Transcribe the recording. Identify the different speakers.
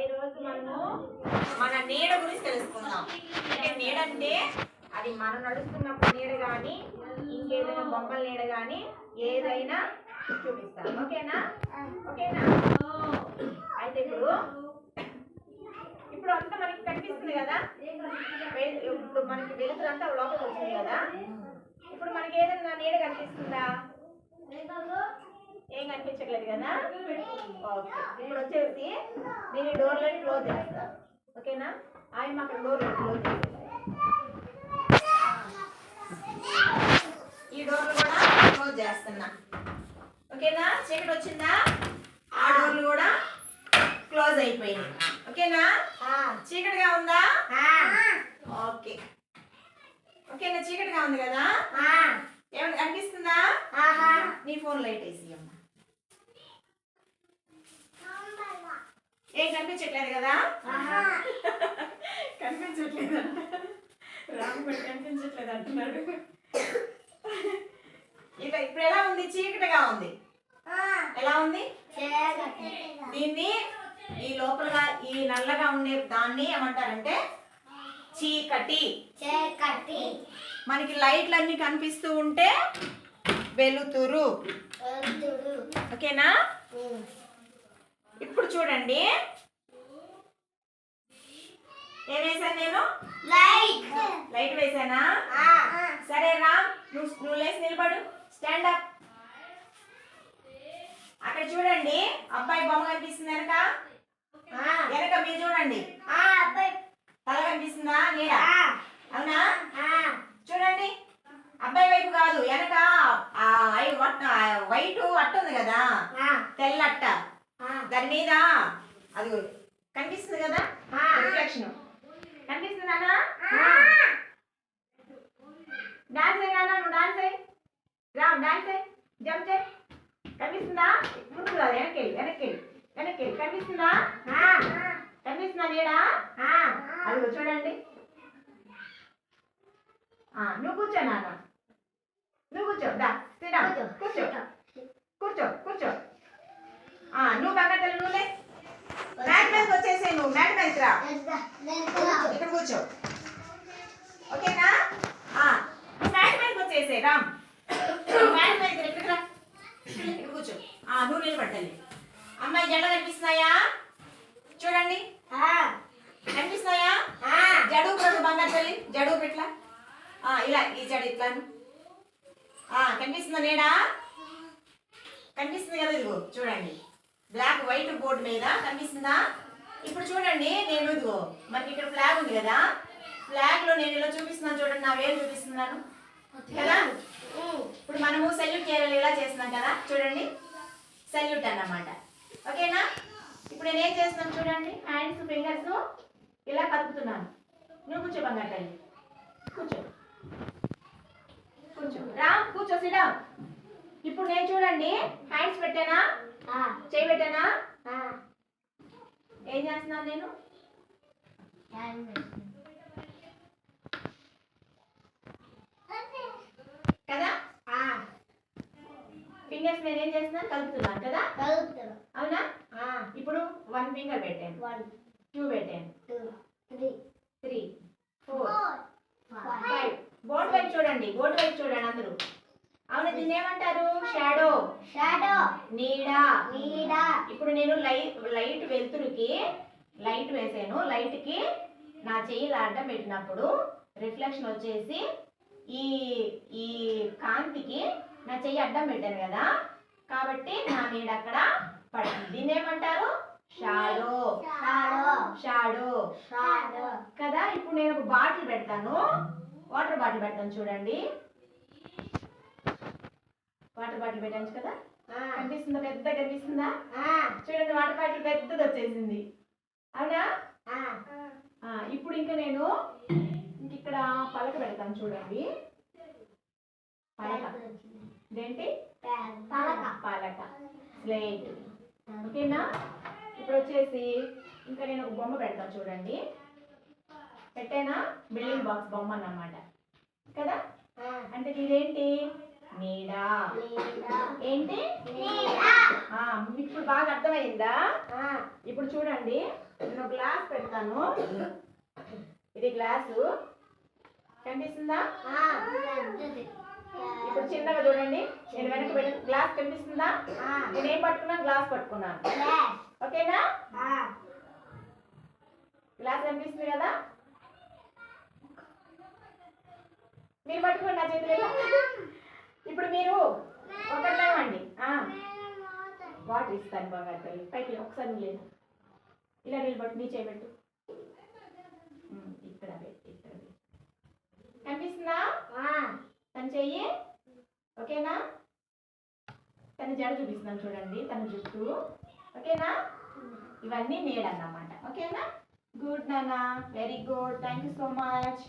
Speaker 1: ఈరోజు మనము మన నీడ గురించి తెలుసుకుందాం. అంటే నీడ అంటే అది మనం నడుస్తున్నప్పుడు నీడ కానీ ఇంకేదైనా బొమ్మల నీడ కానీ ఏదైనా చూపిస్తాం. ఓకేనా? ఓకేనా? అయితే ఇప్పుడు ఇప్పుడు అంతా మనకి కనిపిస్తుంది కదా? ఇప్పుడు మనకి వెలుతురంతా లోపలికి వచ్చింది కదా? ఇప్పుడు మనకి ఏదైనా నీడ కనిపిస్తుందా? ఏం కనిపించట్లేదు కదా? ఓకే ఇప్పుడు వచ్చేసి నేను ఈ డోర్లని క్లోజ్ చేస్తాను ఓకేనా? ఆయన అక్కడ డోర్ క్లోజ్ చేసేసి ఈ డోర్లు కూడా క్లోజ్ చేస్తున్నా. ఓకేనా? చీకటి వచ్చిందా? ఆ డోర్లు కూడా క్లోజ్ అయిపోయింది. ఓకేనా? చీకటిగా ఉందా? ఓకే. ఓకేనా? చీకటిగా ఉంది కదా? ఏమైనా కనిపిస్తుందా? నీ ఫోన్ లైట్ వేసి అమ్మా ఏం కనిపించట్లేదు కదా? కనిపించట్లేదు రాముడు కనిపించట్లేదు అంటున్నాడు. ఇక ఇప్పుడు ఎలా ఉంది? చీకటిగా ఉంది. ఎలా ఉంది? దీన్ని ఈ లోపలగా ఈ నల్లగా ఉండే దాన్ని ఏమంటారంటే చీకటి. మనకి లైట్లు అన్ని కనిపిస్తూ ఉంటే వెలుతురు. ఓకేనా? చూడండి. ఏం వేసాను నేను? లైట్. వేసానా సరే రా నువ్వు నువ్వు లేచి నిలబడు. Stand up. అక్కడ చూడండి అబ్బాయి బొమ్మ కనిపిస్తుంది వెనక. వెనక మీరు చూడండి. తల కనిపిస్తుందా? నీడ. అవునా? చూడండి. అబ్బాయి వైపు కాదు వెనక. వైట్ అట్ట ఉంది కదా. తెల్ల అట్ట దాని మీద అది కనిపిస్తుంది కదా? రిఫ్లెక్షన్ కనిపిస్తుంది నానా డాన్స్ అయ్యి నువ్వు డాన్స్ అయ్యి రామ్ డాన్స్ అయ్యి జంప్ చేయి. కనిపిస్తుందా? ముందు వెనక్కి వెళ్ళి వెనక్కి వెళ్ళి. కనిపిస్తుందా? కనిపిస్తుందా నీడా? అదిగో చూడండి. నువ్వు కూర్చో నాన్న. నువ్వు కూర్చో. దా కూర్చో. కూర్చో. కూర్చో ఆ, నువ్వు బంగారు నువ్వు లే మ్యాట్ మీదకి వచ్చేసాయి నువ్వు మ్యాట్ మీదకి రా. ఇక్కడ కూర్చో. ఓకేనా? నువ్వు మ్యాట్ మీదకి వచ్చేసాయి రామ్ మ్యాట్ మీదకి ఇక్కడ రా? ఇక్కడ కూర్చో. ఆ, నువ్వు నిలబడాలి అమ్మాయి జెండా కనిపిస్తున్నాయా? చూడండి. కనిపిస్తున్నాయా? జడుగు పెట్టు బంగారు తల్లి జడుగు పెట్లా ఇలా ఈ జడు ఇట్లా. ఆ, కనిపిస్తుందా నేడా? కనిపిస్తుంది కదా ఇదిగో చూడండి. బ్లాక్ వైట్ బోర్డు మీద కనిపిస్తుందా? ఇప్పుడు చూడండి నేను ఇదిగో మనకి ఇక్కడ ఫ్లాగ్ ఉంది కదా? ఫ్లాగ్లో నేను ఇలా చూపిస్తున్నాను చూడండి నా వేలు చూపిస్తున్నాను. కదా? ఇప్పుడు మనము సెల్యూట్ చేయాలి ఇలా చేస్తున్నాం కదా? చూడండి సెల్యూట్ అన్నమాట. ఓకేనా? ఇప్పుడు నేను ఏం చేస్తున్నాను చూడండి హ్యాండ్స్ ఫింగర్స్ ఇలా కలుపుతున్నాను నువ్వు కూర్చో బంగారు కూర్చో. కూర్చో. రా కూర్చో సిడా ఇప్పుడు నేను చూడండి హ్యాండ్స్ పెట్టానా? చేయి పెట్టానా ఏం చేస్తున్నాను నేను? కదా? ఫింగర్స్ నేను ఏం చేస్తున్నాను? కలుపుతున్నాను కదా? అవునా? ఇప్పుడు వన్ ఫింగర్ పెట్టాను. టూ పెట్టాను. త్రీ ఫోర్ ఫైవ్ బోర్డు వైపు చూడండి. బోర్డు వైపు చూడండి అందరూ. అవును దీన్ని ఏమంటారు షాడో నీడ. ఇప్పుడు నేను లైట్ లైట్ వెలుతురుకి లైట్ వేసాను. లైట్కి నా చెయ్యి అడ్డం పెట్టినప్పుడు రిఫ్లెక్షన్ వచ్చేసి ఈ ఈ కాంతికి నా చెయ్యి అడ్డం పెట్టాను కదా. కాబట్టి నా నీడ అక్కడ పడుతుంది దీన్ని ఏమంటారు షాడో షాడో కదా ఇప్పుడు నేను ఒక బాటిల్ పెడతాను. వాటర్ బాటిల్ పెడతాను చూడండి. వాటర్ బాటిల్ పెట్టాను కదా? కనిపిస్తుందా? పెద్ద కనిపిస్తుందా? చూడండి వాటర్ బాటిల్ పెద్దది వచ్చేసింది. అవునా? ఇప్పుడు ఇంకా నేను ఇంక ఇక్కడ పలక పెడతాను చూడండి. పలక. ఇదేంటి? పలక. స్లేట్. ఓకేనా? ఇప్పుడు వచ్చేసి ఇంకా నేను ఒక బొమ్మ పెడతాను చూడండి. పెట్టేనా? బిల్డింగ్ బాక్స్ బొమ్మ అన్నమాట. కదా? అంటే ఇదేంటి? నీడ. ఏంటి? ఇప్పుడు బాగా అర్థమైందా? ఇప్పుడు చూడండి. నేను గ్లాస్ పెడతాను. ఇది గ్లాసు. కనిపిస్తుందా? ఇప్పుడు చిన్నగా చూడండి. నేను వెనక పెట్టిన గ్లాస్ కనిపిస్తుందా? నేను ఏం పట్టుకున్నాను గ్లాస్ పట్టుకున్నాను. ఓకేనా? గ్లాస్ కనిపిస్తుంది కదా? మీరు పట్టుకోండి నా చేతిలో ఇప్పుడు మీరు ఒకటే అండి వాటర్ ఇస్తాను బాగా తల్లి. పైకి ఒకసారి లేదు ఇలా నిలబట్టు నీ చేయబెట్టు ఇక్కడ ఇక్కడ. కనిపిస్తుందా? తను చెయ్యి? ఓకేనా? తన జడ చూపిస్తున్నాను చూడండి తన జుట్టు. ఓకేనా? ఇవన్నీ నీడ అన్నమాట ఓకేనా? గుడ్ నాన్న. Very good thank you so much